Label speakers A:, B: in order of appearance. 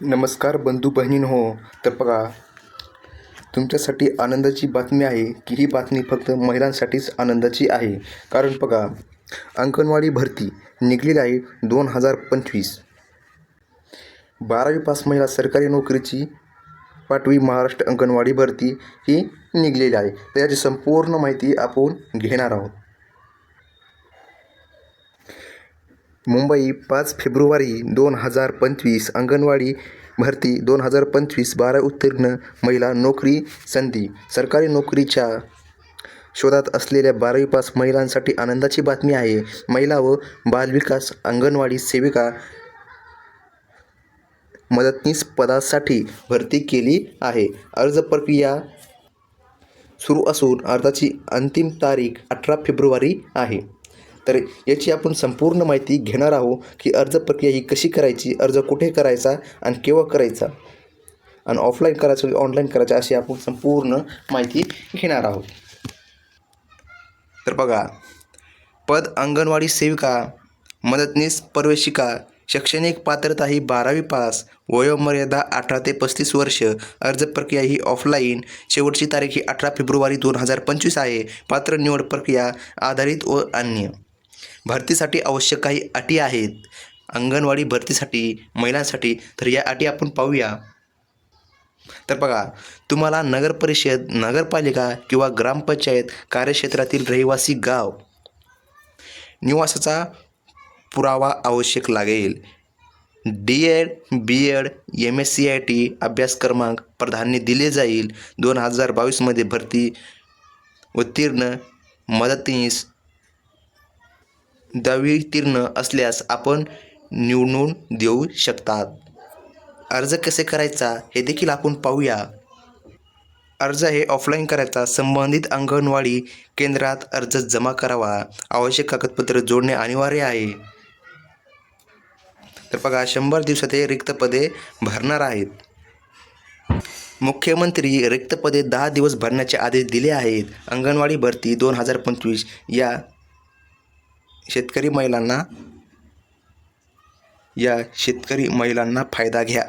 A: नमस्कार बंधू बहिणींनो हो. तर बघा तुमच्यासाठी आनंदाची बातमी आहे की ही बातमी फक्त महिलांसाठीच आनंदाची आहे. कारण बघा अंगणवाडी भरती निघलेली आहे दोन हजार पंचवीस. बारावी पास महिला सरकारी नोकरीची पाठवी महाराष्ट्र अंगणवाडी भरती ही निघलेली आहे. तर याची संपूर्ण माहिती आपण घेणार आहोत. मुंबई पाच फेब्रुवारी दोन हजार पंचवीस अंगणवाडी भरती दोन हजार पंचवीस बारा उत्तीर्ण महिला नोकरी संधी. सरकारी नोकरीच्या शोधात असलेल्या बारावी पास महिलांसाठी आनंदाची बातमी आहे. महिला व बालविकास अंगणवाडी सेविका मदतनीस पदासाठी भरती केली आहे. अर्ज प्रक्रिया सुरू असून अर्जाची अंतिम तारीख अठरा फेब्रुवारी आहे. तर याची आपण संपूर्ण माहिती घेणार आहोत की अर्ज प्रक्रिया ही कशी करायची अर्ज कुठे करायचा आणि केव्हा करायचा. आणि ऑफलाईन करायचं म्हणजे की ऑनलाईन करायचं अशी आपण संपूर्ण माहिती घेणार आहोत. तर बघा पद अंगणवाडी सेविका मदतनीस प्रवेशिका शैक्षणिक पात्रता ही बारावी पास वयोमर्यादा अठरा ते पस्तीस वर्ष अर्ज प्रक्रिया ही ऑफलाईन शेवटची तारीख ही अठरा फेब्रुवारी दोन हजार पंचवीस आहे पात्र निवड प्रक्रिया आधारित व अन्य. भरतीसाठी आवश्यक काही अटी आहेत. अंगणवाडी भरतीसाठी महिलांसाठी तर या अटी आपण पाहूया. तर बघा तुम्हाला नगर परिषद नगरपालिका किंवा ग्रामपंचायत कार्यक्षेत्रातील रहिवासी गाव निवासाचा पुरावा आवश्यक लागेल. D Ed B Ed M S C I T अभ्यासक्रमांक प्राधान्य दिले जाईल. दोन हजार बावीसमध्ये भरती उत्तीर्ण मदतीस दहावी उत्तीर्ण असल्यास आपण निवडून देऊ शकतात. अर्ज कसे करायचा हे देखील आपण पाहूया. अर्ज हे ऑफलाईन करायचा संबंधित अंगणवाडी केंद्रात अर्ज जमा करावा. आवश्यक कागदपत्र जोडणे अनिवार्य आहे. तर बघा शंभर दिवसात हे रिक्त पदे भरणार आहेत. मुख्यमंत्री रिक्त पदे दहा दिवस भरण्याचे आदेश दिले आहेत. अंगणवाडी भरती दोन हजार पंचवीस या शेतकरी महिलांना या शेतकरी महिलांना फायदा घ्या.